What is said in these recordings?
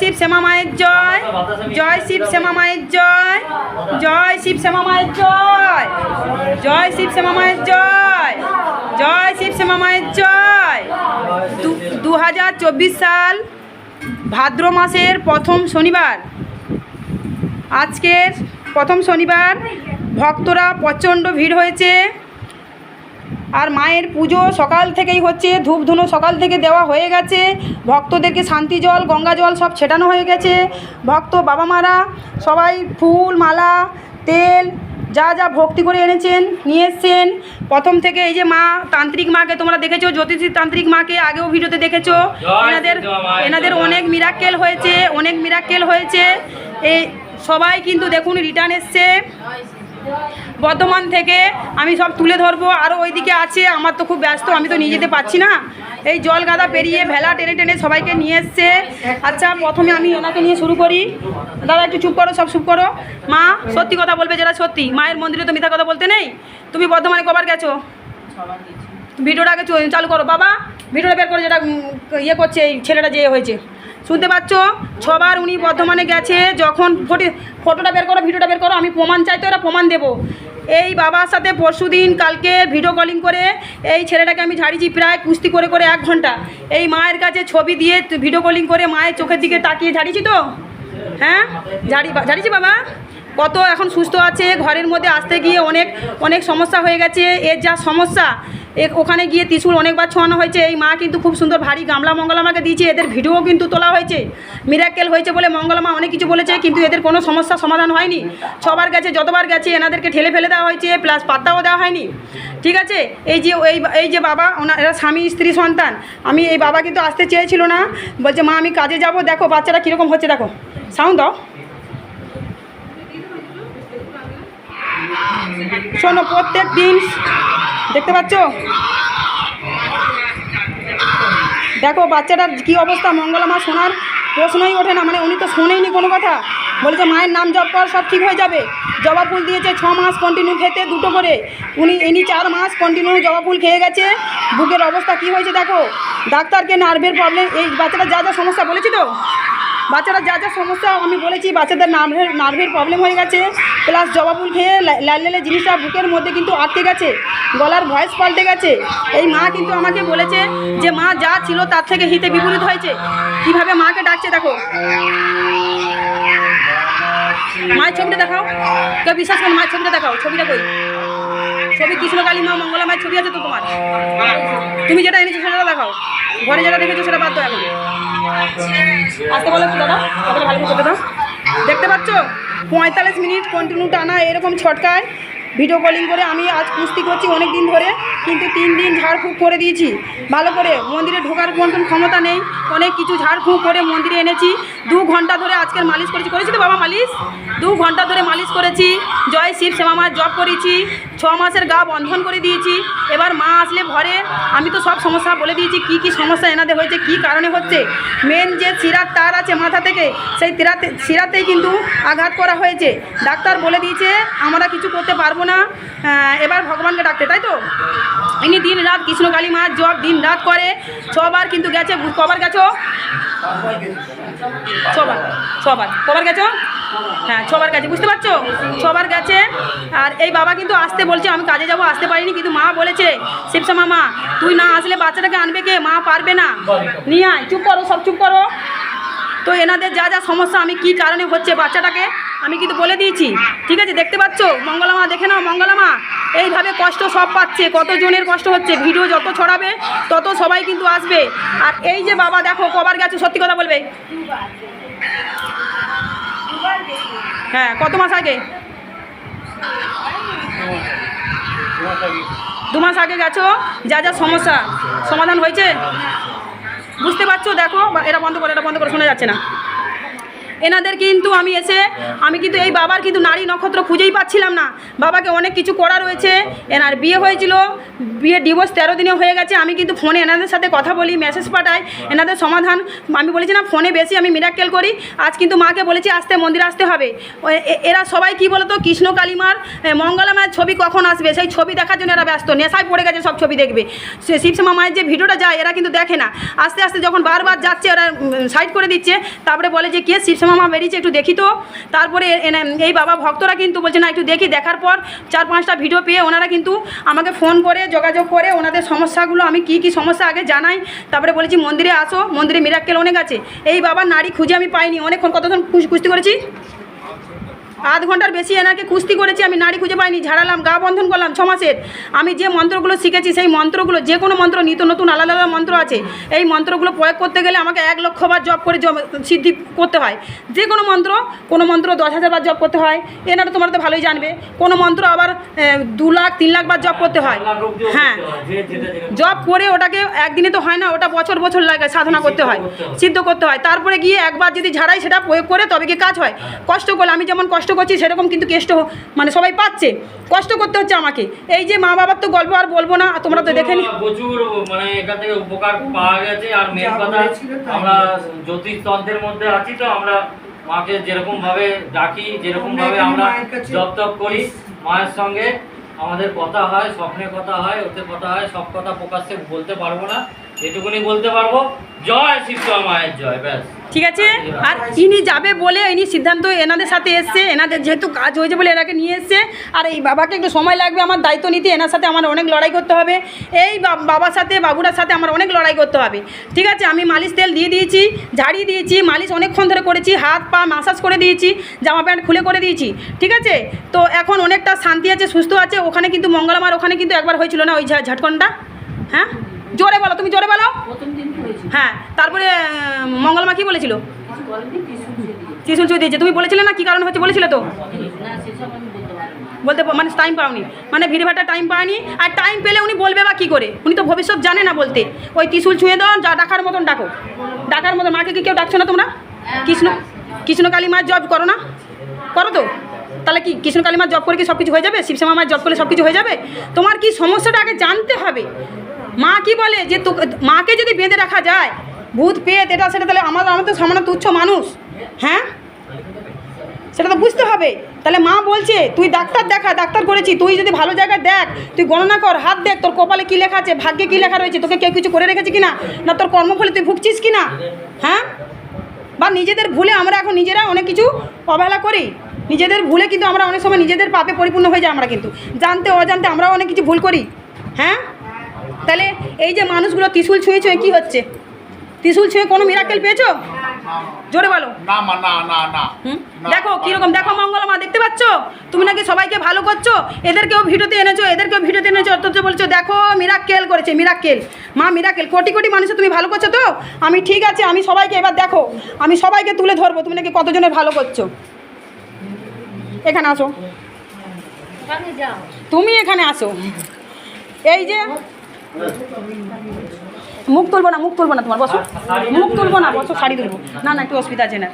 শিব শ্যামা মায়ের জয়। জয় শিব শ্যামা মায়ের জয়। জয় শিব শ্যামা মায়ের জয়। জয় শিব শ্যামা মায়ের জয়। জয় শিব শ্যামা মায়ের জয়। দু হাজার চব্বিশ সাল ভাদ্র মাসের প্রথম শনিবার। আজকের প্রথম শনিবার ভক্তরা প্রচণ্ড ভিড় হয়েছে। আর মায়ের পুজো সকাল থেকেই হচ্ছে ধূপ ধুনো সকাল থেকে দেওয়া হয়ে গেছে। ভক্তদেরকে শান্তি জল গঙ্গা জল সব ছেটানো হয়ে গেছে। ভক্ত বাবা মারা সবাই ফুল মালা তেল যা যা ভক্তি করে এনেছেন নিয়ে এসছেন। প্রথম থেকে এই যে মা তান্ত্রিক মাকে তোমরা দেখেছ জ্যোতিষী তান্ত্রিক মাকে আগেও ভিডিওতে দেখেছ। এনাদের এনাদের অনেক মিরাক্কেল হয়েছে অনেক মিরাক্কেল হয়েছে। এই সবাই কিন্তু দেখুন রিটার্ন এসছে। বর্ধমান থেকে আমি সব তুলে ধরবো। আরও ওইদিকে আছে, আমার তো খুব ব্যস্ত, আমি তো নিয়ে যেতে পারছি না। এই জল গাদা পেরিয়ে ভেলা টেনে টেনে সবাইকে নিয়ে এসছে। আচ্ছা প্রথমে আমি ওনাকে নিয়ে শুরু করি। দাদা, একটু চুপ করো, সব চুপ করো। মা, সত্যি কথা বলবে যেটা সত্যি। মায়ের মন্দিরে তো মিথ্যা কথা বলতে নেই। তুমি বর্ধমানে কবার গেছো? ভিডিওটা আগে চালু করো। বাবা, ভিডিওটা বের করে, যেটা ইয়ে করছে, এই ছেলেটা যে হয়েছে। শুনতে পাচ্ছ? ছবার উনি বর্ধমানে গেছে, যখন ফটো ফটোটা বের করো, ভিডিওটা বের করো, আমি প্রমাণ চাই তো এরা প্রমাণ দেবো। এই বাবার সাথে পরশুদিন কালকে ভিডিও কলিং করে এই ছেলেটাকে আমি ঝাড়িয়েছি প্রায় কুস্তি করে করে এক ঘণ্টা। এই মায়ের কাছে ছবি দিয়ে ভিডিও কলিং করে মায়ের চোখের দিকে তাকিয়ে ঝাড়িয়েছি তো? হ্যাঁ? ঝাড়ি ঝাড়িয়েছি বাবা? কত এখন সুস্থ আছে, ঘরের মধ্যে আসতে গিয়ে অনেক অনেক সমস্যা হয়ে গেছে, এর যা সমস্যা ওখানে গিয়ে ত্রিশুল অনেকবার ছোঁয়ানো হয়েছে। এই মা কিন্তু খুব সুন্দর ভারী গামলা মঙ্গলা আমাকে দিয়েছে, এদের ভিডিও কিন্তু তোলা হয়েছে। মিরাক্কেল হয়েছে বলে মঙ্গলমা অনেক কিছু বলেছে, কিন্তু এদের কোনো সমস্যা সমাধান হয়নি। ছবার গেছে, যতবার গেছে, এনাদেরকে ঠেলে ফেলে দেওয়া হয়েছে প্লাস পাত্তাও দেওয়া হয়নি। ঠিক আছে? এই যে, এই এই যে বাবা, ওনা, এরা স্বামী, স্ত্রী, সন্তান। আমি এই বাবা কিন্তু আসতে চেয়েছিল না। বলছে, মা, আমি কাজে যাব। দেখো বাচ্চাটা কীরকম হচ্ছে, দেখো। সাউন্ড দাও। শোনো, প্রত্যেক দিন, দেখতে পাচ্ছ? দেখো, বাচ্চাটার কি অবস্থা? মঙ্গলামা শোনার প্রশ্নই ওঠে না মানে উনি তো শোনেইনি কোনো কথা। বলেছে মায়ের নাম জপ কর, সব ঠিক হয়ে যাবে। জবা ফুল দিয়েছে ছ মাস কন্টিনিউ খেতে, দুটো করে। উনি এনি চার মাস কন্টিনিউ জবা ফুল খেয়ে গেছে। বুকের অবস্থা কি হয়েছে দেখো। ডাক্তারকে নার্ভের প্রবলেম এই বাচ্চাটা যা যা সমস্যা বলেছি তো? বাচ্চারা যা যা সমস্যা, আমি বলেছি বাচ্চাদের নার্ভের নার্ভের প্রবলেম হয়ে গেছে। প্লাস জবা ফুল খেয়ে লাল লালে জিনিসটা বুকের মধ্যে কিন্তু আটকে গেছে। গলার ভয়েস পাল্টে গেছে। এই মা কিন্তু আমাকে বলেছে যে, মা, যা ছিল তার থেকে হিতে বিপরীত হয়েছে। কীভাবে মাকে ডাকছে দেখো? মায়ের ছবিটা দেখাও। কেউ বিশ্বাস করেন মায়ের ছবিটা দেখাও। ছবিটা কই? ছবি কৃষ্ণকালী মা, মঙ্গলা মায়ের ছবি আছে তো তোমার? তুমি যেটা এনেছো সেটা দেখাও। ঘরে যেটা দেখেছ সেটা বাদ দাও এখন। আসতে বলো দাদা। দেখতে পাচ্ছ? পঁয়তাল্লিশ মিনিট কন্টিনিউ টানা এরকম ছটকায়। ভিডিও কলিং করে আমি আজ কুস্তি করছি অনেক দিন ধরে, কিন্তু তিন দিন ঝাড়ফুঁক করে দিয়েছি। ভালো করে মন্দিরে ঢোকার মতন ক্ষমতা নেই, অনেক কিছু ঝাড়ফুঁক করে মন্দিরে এনেছি। দু ঘণ্টা ধরে আজকের মালিশ করেছি। করেছি তো বাবা মালিশ? দু ঘণ্টা ধরে মালিশ করেছি। জয় শিব শ্যামা মার জব করেছি। ছ মাসের গা বন্ধন করে দিয়েছি। এবার মা আসলে ঘরে। আমি তো সব সমস্যা বলে দিয়েছি, কি কি সমস্যা এনাদের হয়েছে, কি কারণে হচ্ছে? মেন যে শিরার তার আছে মাথা থেকে, সেই তিরাতে শিরাতেই কিন্তু আঘাত করা হয়েছে। ডাক্তার বলে দিয়েছে, আমরা কিছু করতে পারব না। আহ, এবার ভগবানকে ডাকতে তাই তো? ইনি দিন রাত কৃষ্ণকালী মা জব দিন রাত করে। ছবার কিন্তু গেছে কবার গেছো? ছবার ছবার। কবার গেছো? হ্যাঁ ছবার গেছে বুঝতে পারছ? ছবার গেছে। আর এই বাবা কিন্তু আসতে বলছে আমি কাজে যাব আসতে পারিনি কিন্তু মা বলেছে শিবশ্যামা মা তুই না আসলে বাচ্চাটাকে আনবে কে? মা পারবে না। নিয়ে আয় চুপ করো সব চুপ করো। তো এনাদের যা যা সমস্যা আমি কি কারণে হচ্ছে বাচ্চাটাকে? আমি কিন্তু বলে দিয়েছি। ঠিক আছে, দেখতে পাচ্ছ? মঙ্গলামা, দেখে নাও মঙ্গলামা। এইভাবে কষ্ট সব পাচ্ছে, কতজনের কষ্ট হচ্ছে, ভিডিও যত ছড়াবে, তত সবাই কিন্তু আসবে। আর এই যে বাবা, দেখো কবার গেছে, সত্যি কথা বলবে। হ্যাঁ কত মাস আগে? দু মাস আগে গেছো? যা যা সমস্যা, সমাধান হয়েছে? বুঝতে পারছ? দেখো এটা বন্ধ করো, এটা বন্ধ করে, শোনা যাচ্ছে না। এনাদের কিন্তু আমি এসে আমি কিন্তু এই বাবার কিন্তু নারী নক্ষত্র খুঁজেই পাচ্ছিলাম না। বাবাকে অনেক কিছু করা রয়েছে। এনার বিয়ে হয়েছিল। বিয়ে ডিভোর্স তেরো দিনে হয়ে গেছে। আমি কিন্তু ফোনে এনাদের সাথে কথা বলি মেসেজ পাঠাই। এনাদের সমাধান আমি বলেছি না ফোনে বেশি আমি মিরাক্কেল করি। আজ কিন্তু মাকে বলেছি আসতে মন্দিরে আসতে হবে। এরা সবাই কি বলতো? কৃষ্ণ কালিমার এ, মঙ্গলা মায়ের ছবি কখন আসবে? সেই ছবি দেখার জন্য এরা ব্যস্ত। নেশায় পড়ে গেছে সব ছবি দেখবে। সে শিবশ্যামা মায়ের যে ভিডিওটা যায় এরা কিন্তু দেখে না। আস্তে আস্তে যখন বারবার যাচ্ছে ওরা সাইড করে দিচ্ছে। তারপরে বলে যে কে শিবশ্যামা মা বেরিয়েছে, একটু দেখি তো। তারপরে এই বাবা ভক্তরা কিন্তু বলছে, না, একটু দেখি, দেখার পর চার পাঁচটা ভিডিও পেয়ে ওনারা কিন্তু আমাকে ফোন করে, যোগাযোগ করে ওনাদের সমস্যাগুলো, আমি কি কি সমস্যা আগে জানাই। তারপরে বলেছি, মন্দিরে আসো, মন্দিরে মিরাক্কেল অনেক আছে। এই বাবা নারী খুঁজে আমি পাইনি। অনেকক্ষণ কতক্ষণ কুস- কুস্তি করেছি? আধ ঘণ্টার বেশি এনাকে কুস্তি করেছি আমি নারী খুঁজে পাইনি ঝাড়ালাম গা বন্ধন করলাম ছ মাসের। আমি যে মন্ত্রগুলো শিখেছি সেই মন্ত্রগুলো যে কোনো মন্ত্র নিত্য নতুন আলাদা আলাদা মন্ত্র আছে এই মন্ত্রগুলো প্রয়োগ করতে গেলে আমাকে এক লক্ষ বার জপ করে জম- সিদ্ধি করতে হয়। যে কোনো মন্ত্র কোনো মন্ত্র দশ হাজার বার জব করতে হয় এনারা তোমরা তো ভালোই জানবে কোনো মন্ত্র আবার দু লাখ তিন লাখ বার জপ করতে হয়। হ্যাঁ। জব করে ওটাকে একদিনে তো হয় না ওটা বছর বছর লাগে সাধনা করতে হয় সিদ্ধ করতে হয়। তারপরে গিয়ে একবার যদি ঝাড়াই সেটা প্রয়োগ করে তবে কি কাজ হয়। কষ্ট করলে আমি যেমন কষ্ট করছি সেরকম কিন্তু কেষ্ট মানে সবাই পাচ্ছে। কষ্ট করতে হচ্ছে আমাকে। এই যে মা বাবার তো গল্প আর বলব না তোমরা তো দেখে প্রচুর মানে এখান থেকে উপকার পাওয়া গেছে আর মেন কথা আমরা জ্যোতিষ তন্ত্রের মধ্যে আছি তো আমরা মাকে যেরকম ভাবে ডাকি যেরকম ভাবে আমরা জপ তপ করি মায়ের সঙ্গে আমাদের কথা হয় স্বপ্নে কথা হয় ওতে কথা হয় সব কথা প্রকাশ্যে বলতে পারব না এটুকুনি বলতে পারব। জয় শিবকা মায়ের জয় ব্যাস। ঠিক আছে? আর ইনি যাবে বলে ইনি সিদ্ধান্ত এনাদের সাথে এসছে, এনাদের যেহেতু কাজ হয়েছে বলে এনাকে নিয়ে এসছে, আর এই বাবাকে একটু সময় লাগবে, আমার দায়িত্ব নিতে, এনার সাথে আমার অনেক লড়াই করতে হবে, এই বাবার সাথে, বাবুরার সাথে আমার অনেক লড়াই করতে হবে, ঠিক আছে? আমি মালিশ তেল দিয়ে দিয়েছি, ঝাড়িয়ে দিয়েছি, মালিশ অনেকক্ষণ ধরে করেছি, হাত, পা মাসাজ করে দিয়েছি, জামা প্যান্ট খুলে করে দিয়েছি, ঠিক আছে? তো এখন অনেকটা শান্তি আছে, সুস্থ আছে, ওখানে কিন্তু মঙ্গলমার ওখানে কিন্তু একবার হয়েছিল না ওই ঝাটকনটা হ্যাঁ? জোরে বলো, তুমি জোরে বলো। হ্যাঁ তারপরে মঙ্গলমা কি বলেছিল? ত্রিশুল দিয়ে দিয়েছে। তুমি বলেছিলে না কি কারণ হচ্ছে বলেছিলে তো? বলতে মানে টাইম পাওনি। মানে ভিড় ভাড়টা টাইম পায়নি। আর টাইম পেলে উনি বলবে বা কী করে? উনি তো ভবিষ্যৎ জানে না বলতে। ওই ত্রিশুল ছুঁয়ে দাও, যা ডাকার মতন ডাকো। ডাকার মতন মাকে কি কেউ ডাকছো না তোমরা? কৃষ্ণ কৃষ্ণকালী মার জব করো না? করো তো? তাহলে কি কৃষ্ণকালী মার জব করে কি সব কিছু হয়ে যাবে? শিবশ্যামা মার জব করলে সব কিছু হয়ে যাবে? তোমার কি সমস্যাটা আগে জানতে হবে? মা কি বলে? যে মাকে যদি বেঁধে রাখা যায়, ভূত পেয়ে এটা সেটা তাহলে আমার আমাদের সামান্য তুচ্ছ মানুষ। হ্যাঁ? সেটা তো বুঝতে হবে। তাহলে মা বলছে, তুই ডাক্তার দেখা, ডাক্তার করেছি, তুই যদি ভালো জায়গায় দেখ, তুই গণনা কর, হাত দেখ, তোর কপালে কী লেখা আছে, ভাগ্যে কী লেখা রয়েছে, তোকে কেউ কিছু করে রেখেছে কিনা? না, তোর কর্মফলে তুই ভুগছিস কিনা? হ্যাঁ? বা নিজেদের ভুলে আমরা এখন নিজেরা অনেক কিছু অবহেলা করি। নিজেদের ভুলে কিন্তু আমরা অনেক সময় নিজেদের পাপে পরিপূর্ণ হয়ে যায় আমরা কিন্তু। জানতে, অজান্তে আমরাও অনেক কিছু ভুল করি। হ্যাঁ? তাহলে এই যে মানুষগুলো ত্রিশুল ছুঁয়ে ছুঁয়ে কী হচ্ছে? ত্রিশুল ছুঁয়ে কোনো মিরাকেল পেয়েছ? জোরে বলো। না মা না না না। হুম? দেখো কীরকম দেখো মঙ্গলমা দেখতে পাচ্ছ? তুমি নাকি সবাইকে ভালো করছ? এদেরকেও ভিডিওতে এনেছো এদেরকেও ভিডিওতে এনেছো অথচ বলছো দেখো মিরাক্কেল করেছে মিরাক্কেল মা মিরাক্কেল কোটি কোটি মানুষের তুমি ভালো করছ তো? আমি ঠিক আছে আমি সবাইকে এবার দেখো আমি সবাইকে তুলে ধরবো তুমি নাকি কতজনের ভালো করছ? এখানে আসো। ওখানে তুমি এখানে আসো। এই যে মুখ তুলবো না, মুখ তুলবো না তোমার, বসো। মুখ তুলবো না, বসো, শাড়ি তুলবো। না না, একটু অসুবিধা আছে না।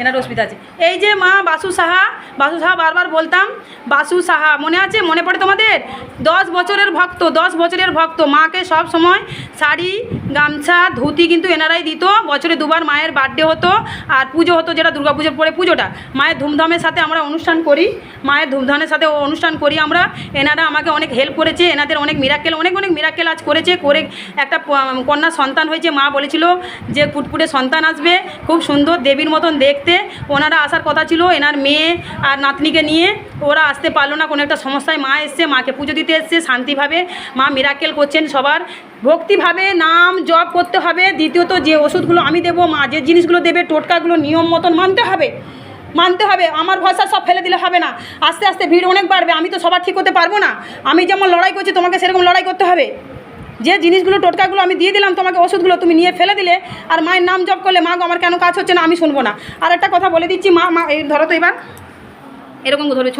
এনার অসুবিধা আছে। এই যে মা বাসু সাহা বাসু সাহা বারবার বলতাম, বাসু সাহা, মনে আছে? মনে পড়ে তোমাদের? দশ বছরের ভক্ত, দশ বছরের ভক্ত, মাকে সব সময় শাড়ি, গামছা, ধুতি কিন্তু এনারাই দিত। বছরে দুবার মায়ের বার্থডে হতো, আর পুজো হতো যেটা দুর্গা পুজোর পরে পুজোটা। মায়ের ধুমধামের সাথে আমরা অনুষ্ঠান করি, মায়ের ধুমধামের সাথে অনুষ্ঠান করি আমরা। এনারা আমাকে অনেক হেল্প করেছে, এনাদের অনেক মিরাক্কেল অনেক অনেক মিরাক্কেল আজ করেছে। করে একটা কন্যা সন্তান হয়েছে, মা বলেছিল যে ফুটফুটে সন্তান আসবে, খুব সুন্দর দেবীর মতন দেখতে। ওনারা আসার কথা ছিল, এনার মেয়ে আর নাতনিকে নিয়ে। ওরা আসতে পারল না, কোনো একটা সমস্যায় মা এসছে, মাকে পুজো দিতে এসছে শান্তিভাবে। মা মিরাক্কেল করছেন সবার। ভক্তিভাবে নাম জপ করতে হবে। দ্বিতীয়ত, যে ওষুধগুলো আমি দেবো, মা যে জিনিসগুলো দেবে, টোটকাগুলো নিয়ম মতন মানতে হবে। মানতে হবে। আমার ভরসা সব ফেলে দিলে হবে না। আস্তে আস্তে ভিড় অনেক বাড়বে। আমি তো সবার ঠিক করতে পারব না। আমি যেমন লড়াই করছি, তোমাকে সেরকম লড়াই করতে হবে। যে জিনিসগুলো, টোটকাগুলো আমি দিয়ে দিলাম, তোমাকে ওষুধগুলো তুমি নিয়ে ফেলে দিলে, আর মায়ের নাম জপ করলে, মা গো, আমার কেন কাজ হচ্ছে না? আমি শুনব না। আর একটা কথা বলে দিচ্ছি, মা মা, এই ধরো তো এবার, এরকম ধরে